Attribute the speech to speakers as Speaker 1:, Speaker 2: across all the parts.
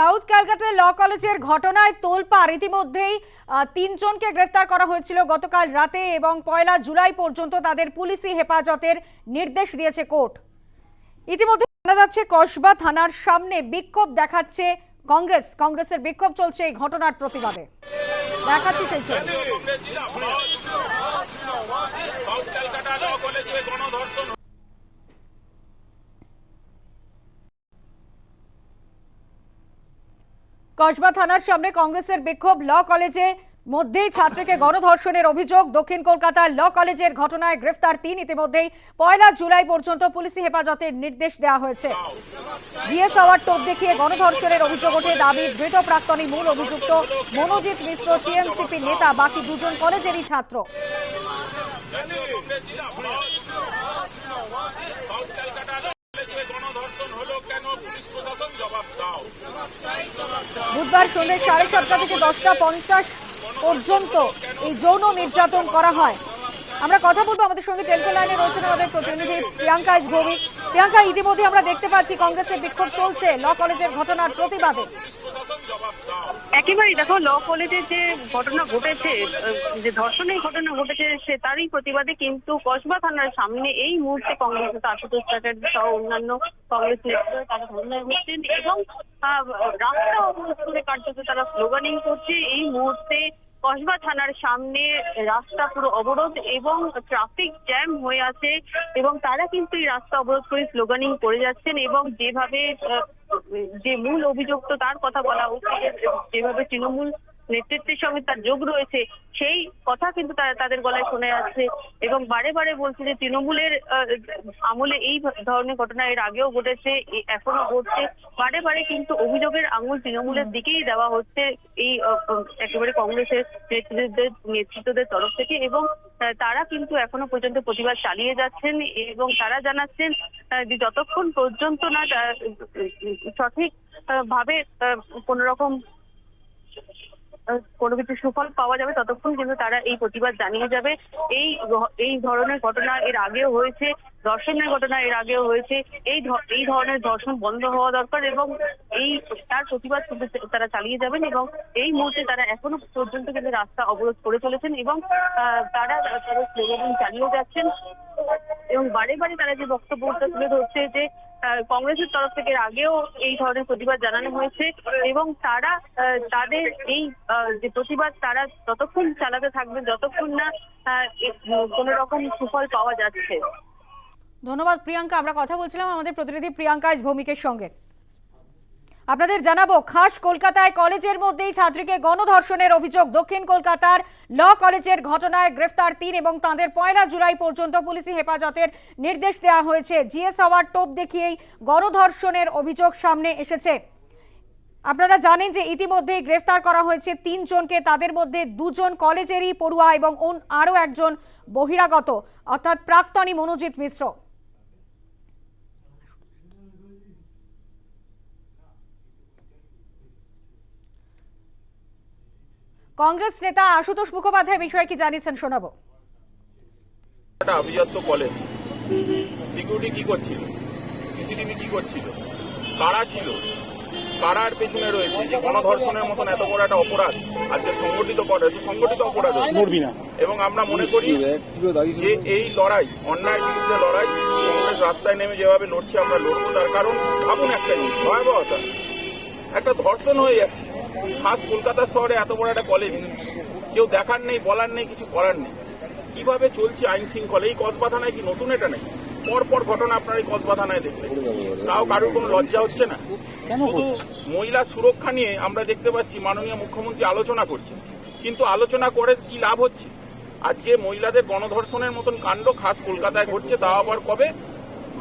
Speaker 1: South ক্যালকাটায় ল কলেজের ঘটনায় তোলপাড়। ইতিমধ্যেই তিনজনকে গ্রেফতার করা হয়েছিল গতকাল রাতে এবং পয়লা জুলাই পর্যন্ত তাদের পুলিশি হেফাজতের নির্দেশ দিয়েছে কোর্ট। ইতিমধ্যে জানা যাচ্ছে, কসবা থানার সামনে বিক্ষোভ দেখাচ্ছে কংগ্রেস। কংগ্রেসের বিক্ষোভ চলছে এই ঘটনার প্রতিবাদে। দেখাচ্ছি সেই ছবি
Speaker 2: সাউথ ক্যালকাটা ল কলেজে গণধর্ষণ
Speaker 1: কসবা থানার সামনে কংগ্রেসের বিক্ষোভ ল কলেজে। মধ্যেই ছাত্রীকে গণধর্ষণের অভিযোগ। দক্ষিণ কলকাতার ল কলেজের ঘটনায় গ্রেফতার তিন ইতিমধ্যেই। পয়লা জুলাই পর্যন্ত পুলিশি হেফাজতের নির্দেশ দেওয়া হয়েছে। জিএস আওয়ার টোপ দেখিয়ে গণধর্ষণের অভিযোগ ওঠে দাবি, ধৃত প্রাক্তনী মূল অভিযুক্ত মনোজিৎ মিশ্র টিএমসিপি নেতা, বাকি দুজন কলেজেরই ছাত্র
Speaker 2: সাউথ ক্যালকাটা ল কলেজে গণধর্ষণ হলো কেন পুলিশ প্রশাসন জবাব দাও
Speaker 1: বুধবার সন্ধ্যে সাড়ে সাতটা থেকে দশটা পঞ্চাশ পর্যন্ত এই যৌন নির্যাতন করা হয়। আমরা কথা বলব আমাদের সঙ্গে টেলিফোন লাইনে রয়েছেন আমাদের প্রতিনিধি প্রিয়াঙ্কা ভৌমিক। প্রিয়াঙ্কা ইতিমধ্যে আমরা দেখতে পাচ্ছি কংগ্রেসের বিক্ষোভ চলছে, ল কলেজের ঘটনার প্রতিবাদে।
Speaker 3: একেবারেই দেখো ল কলেজে যে ঘটনা ঘটেছে যে ধর্ষণের ঘটনা ঘটেছে, সে তারই প্রতিবাদে কিন্তু কসবা থানার সামনে এই মুহূর্তে কংগ্রেস নেতা আশুতোষ চ্যাটার্জি সহ অন্যান্য কংগ্রেস নেতারা তারা হচ্ছেন এবং রাস্তা অবরোধ করে কার্যত তারা স্লোগানিং করছে। এই মুহূর্তে কসবা থানার সামনে রাস্তা পুরো অবরোধ এবং ট্রাফিক জ্যাম হয়ে আছে এবং তারা কিন্তু এই রাস্তা অবরোধ করে স্লোগানিং করে যাচ্ছেন এবং যেভাবে যে মূল অভিযুক্ত তার কথা বলা হচ্ছে যেভাবে তৃণমূল নেতৃত্বের সঙ্গে তার যোগ রয়েছে সেই কথা কিন্তু তারা তাদের গলায় শোনা যাচ্ছে এবং বারে বারে বলছে যে তৃণমূলের আমলে এই ধরনের ঘটনা এর আগেও ঘটেছে এখনও ঘটছে। বারে বারে কিন্তু অভিযোগের আঙুল তৃণমূলের দিকেই দেওয়া হচ্ছে এই একেবারে কংগ্রেসের নেতৃত্বদের নেতৃত্বদের তরফ থেকে এবং তারা কিন্তু এখনও পর্যন্ত প্রতিবাদ চালিয়ে যাচ্ছেন এবং তারা জানাচ্ছেন যতক্ষণ পর্যন্ত না সঠিক ভাবে কোন রকম কোনো কিছু সুফল পাওয়া যাবে, ততক্ষণ কিন্তু তারা এই প্রতিবাদ জানিয়ে যাবে। এই এই ধরনের ঘটনা এর আগেও হয়েছে, ধর্ষণের ঘটনা এর আগেও হয়েছে, এই এই ধরনের ধর্ষণ বন্ধ হওয়া দরকার এবং এই, তার প্রতিবাদ কিন্তু তারা চালিয়ে যাবেন এবং এই মুহূর্তে তারা এখনও পর্যন্ত কিন্তু রাস্তা অবরোধ করে চলেছেন এবং তারা, তাদের স্লোগান চালিয়ে যাচ্ছেন। এবং বারে বারে তারা যে বক্তব্যটা তুলে ধরছে যে কংগ্রেসের তরফ থেকে আগেও এই ধরনের প্রতিবাদ জানানো হয়েছে এবং তারা তাদের এই যে প্রতিবাদ তারা ততক্ষণ চালাতে থাকবে, যতক্ষণ না কোনো রকম সুফল পাওয়া যাচ্ছে।
Speaker 1: ধন্যবাদ, প্রিয়াঙ্কা। আমরা কথা বলছিলাম আমাদের প্রতিনিধি প্রিয়াঙ্কা ভৌমিকের সঙ্গে। আপনাদের জানাব, খাস কলকাতায় কলেজের মধ্যেই ছাত্রীকে গণধর্ষণের অভিযোগ। দক্ষিণ কলকাতার ল কলেজের ঘটনায় গ্রেফতার তিন এবং তাদের পয়লা জুলাই পর্যন্ত পুলিশি হেফাজতের নির্দেশ দেওয়া হয়েছে। জিএস আওয়ার টোপ দেখিয়েই গণধর্ষণের অভিযোগ সামনে এসেছে। আপনারা জানেন যে ইতিমধ্যেই গ্রেফতার করা হয়েছে তিনজনকে। তাদের মধ্যে দুজন কলেজেরই পড়ুয়া এবং আরও একজন বহিরাগত, অর্থাৎ প্রাক্তনী মনোজিৎ মিশ্র। কংগ্রেস নেতা আশুতোষ মুখোপাধ্যায় বিষয়ে কি জানিয়েছেন শোনাবো?
Speaker 2: একটা আভিজাত্য কলেজ। সিকিউরিটি কি করছিল? সিসিটিভি কি করছিল? কারা ছিল? কারার পেছনে রয়েছে? যে গণধর্ষণের মতন এত বড় একটা অপরাধ আজকে সংগঠিত করে সংগঠিত অপরাধ। এবং আমরা মনে করি যে এই লড়াই অন্যায়ের বিরুদ্ধে লড়াই কংগ্রেস রাস্তায় নেমে যেভাবে লড়ছে আমরা লড়বো তার কারণ ভাবুন একটা জিনিস ভয়াবহতা। একটা ধর্ষণ হয়ে যাচ্ছে। খাস কলকাতা শহরে এত বড় একটা কলেজ কেউ দেখার নেই বলার নেই কিছু করার নেই। কীভাবে চলছে আইন শৃঙ্খলা? এই কসবা থানায় কি নতুন এটা নেই পর পর ঘটনা আপনার এই কসবা থানায় দেখলেন তাও কারোর কোনো লজ্জা হচ্ছে না? শুধু মহিলা সুরক্ষা নিয়ে আমরা দেখতে পাচ্ছি মাননীয় মুখ্যমন্ত্রী আলোচনা করছে কিন্তু আলোচনা করে কি লাভ হচ্ছে? আজকে মহিলাদের গণধর্ষণের মতন কাণ্ড খাস কলকাতায় ঘটছে তাও আবার কবে?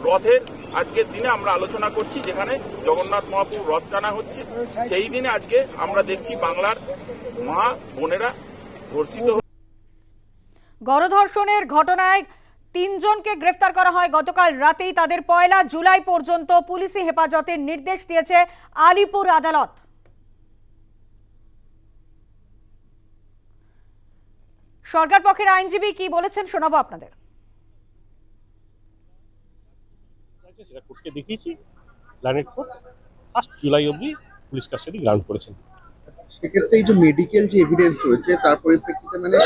Speaker 2: রথের আজকের দিনে আমরা আলোচনা করছি, যেখানে জগন্নাথ মহাপুর রথ টানা হচ্ছে। সেই দিনে আজকে আমরা দেখছি বাংলার মা বোনেরা ধর্ষিত
Speaker 1: গণধর্ষণের ঘটনায় তিনজনকে গ্রেফতার করা হয়। গতকাল রাতেই তাদের পয়লা জুলাই পর্যন্ত পুলিশি হেফাজতের নির্দেশ দিয়েছে আলিপুর আদালত। সরকার পক্ষের আইনজীবী কি বলেছেন শোনাবো আপনাদের।
Speaker 4: আছে সেটা কোর্টকে দেখিয়েছি। প্ল্যানেট কোর্ট ফার্স্ট জুলাই অবধি পুলিশ কাস্টাডি গ্রাউন্ড করেছেন।
Speaker 5: সেক্ষেত্রে এই যে মেডিকেল যে এভিডেন্স রয়েছে তার পরিপ্রেক্ষিতে মানে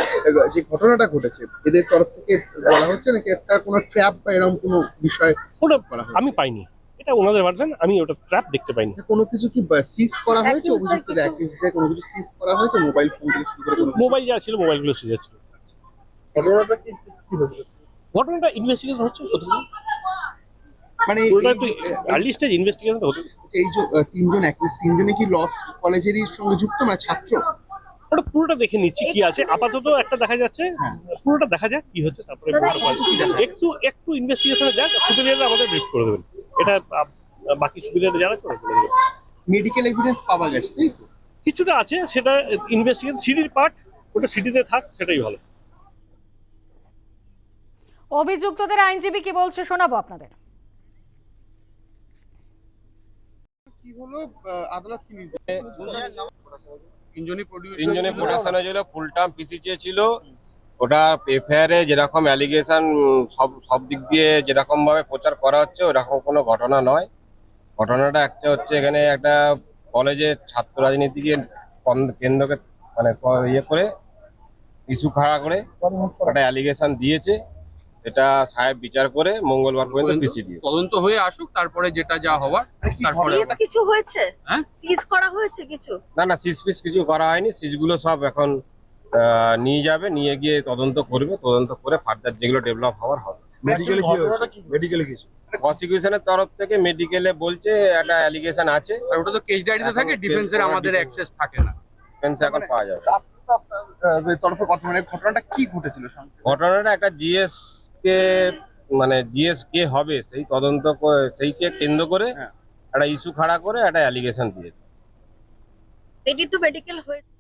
Speaker 5: যে ঘটনাটা ঘটেছে এদের তরফ থেকে বলা হচ্ছে নাকি একটা কোনো ট্র্যাপ বা এরকম কোনো বিষয়
Speaker 4: ওটা
Speaker 5: করা
Speaker 4: আমি পাইনি। এটা ওনাদের ভার্জন আমি ওটা ট্র্যাপ দেখতে পাইনি।
Speaker 5: কোনো কিছু কি সিজ করা হয়েছে? অভিযুক্তদের অ্যাকিউজে কোনো কিছু সিজ করা হয়েছে? মোবাইল ফোন থেকে শুরু করে
Speaker 4: মোবাইল যা ছিল মোবাইলগুলো সিজার ছিল
Speaker 5: ঘটনাটা কি কি হয়েছে
Speaker 4: ঘটনাটা ইনভেস্টিগেশন হচ্ছে প্রথমে।
Speaker 5: মানে এই যে,
Speaker 4: আর্লি স্টেজ ইনভেস্টিগেশন হতে
Speaker 5: এই যে তিনজন অ্যাকিউজ তিনজনে কি লস কলেজেরই সঙ্গে যুক্ত মানে ছাত্র?
Speaker 4: ওটা পুরোটা দেখে নিচ্ছি কি আছে। আপাতত একটা দেখা যাচ্ছে।
Speaker 5: হ্যাঁ।
Speaker 4: পুরোটা দেখা যাক কি হচ্ছে তারপরে। একটু একটু ইনভেস্টিগেশনে যাক সুপিরিয়ররা আমাদের ব্রিফ করে দেবেন। এটা বাকি সুপিরিয়র যারা করে করে দেবেন।
Speaker 5: মেডিকেল এভিডেন্স পাওয়া গেছে তাই তো?
Speaker 4: কিছুটা আছে সেটা ইনভেস্টিগেশন সিডির পার্ট ওটা সিডিতে থাক সেটাই ভালো।
Speaker 1: অভিযুক্তদের আইনজীবী কি বলছে শোনাবো আপনাদের?
Speaker 5: হলো আদালত কি নির্দেশ তিনজনই
Speaker 6: প্রোডাকশন হয়েছিল ফুল টার্ম পিসি চেয়েছিল ওটা এফআইআর যেরকম অ্যালিগেশন সব সব দিক দিয়ে যেরকম ভাবে প্রচার করা হচ্ছে ওরকম কোনো ঘটনা নয়। ঘটনাটা একটা হচ্ছে এখানে একটা কলেজের ছাত্র রাজনীতিকে কেন্দ্রকে মানে ক- ইয়ে করে ইস্যু খাড়া করে একটা অ্যালিগেশন দিয়েছে। সেটা সাহেব বিচার করে মঙ্গলবার পর্যন্ত পিসি দিয়ে
Speaker 7: তদন্ত হয়ে আসুক তারপরে যেটা যা হওয়ার তারপরে
Speaker 8: কিছু হয়েছে?
Speaker 7: হ্যাঁ?
Speaker 8: সিজ করা হয়েছে কিছু?
Speaker 6: না না সিজ পিস কিছু করা হয়নি। সিজগুলো সব এখন নিয়ে যাবে নিয়ে গিয়ে তদন্ত করবে। তদন্ত করে ফার্দার যেগুলো ডেভেলপ হওয়ার হবে।
Speaker 5: মেডিকেলে কি হয়েছে? মেডিকেলে কিছু?
Speaker 6: প্রসিকিউশনের তরফ থেকে মেডিকেলে বলছে একটা অ্যালিগেশন আছে।
Speaker 7: আর ওটা তো কেস ডায়েরিতে থাকে ডিফেন্সের আমাদের অ্যাক্সেস থাকে না।
Speaker 6: ডিফেন্স এখন পাওয়া যাবে।
Speaker 5: আপনার তরফে কথা মানে ঘটনাটা কি ঘটেছিল?
Speaker 6: ঘটনাটা একটা জিএস কে মানে জিএস কে হবে সেই তদন্ত করে- সেইকে কেন্দ্র করে
Speaker 5: হ্যাঁ।
Speaker 6: একটা ইস্যু খাড়া করে একটা অ্যালিগেশন দিয়েছে
Speaker 8: এটি তো মেডিকেল হয়েছে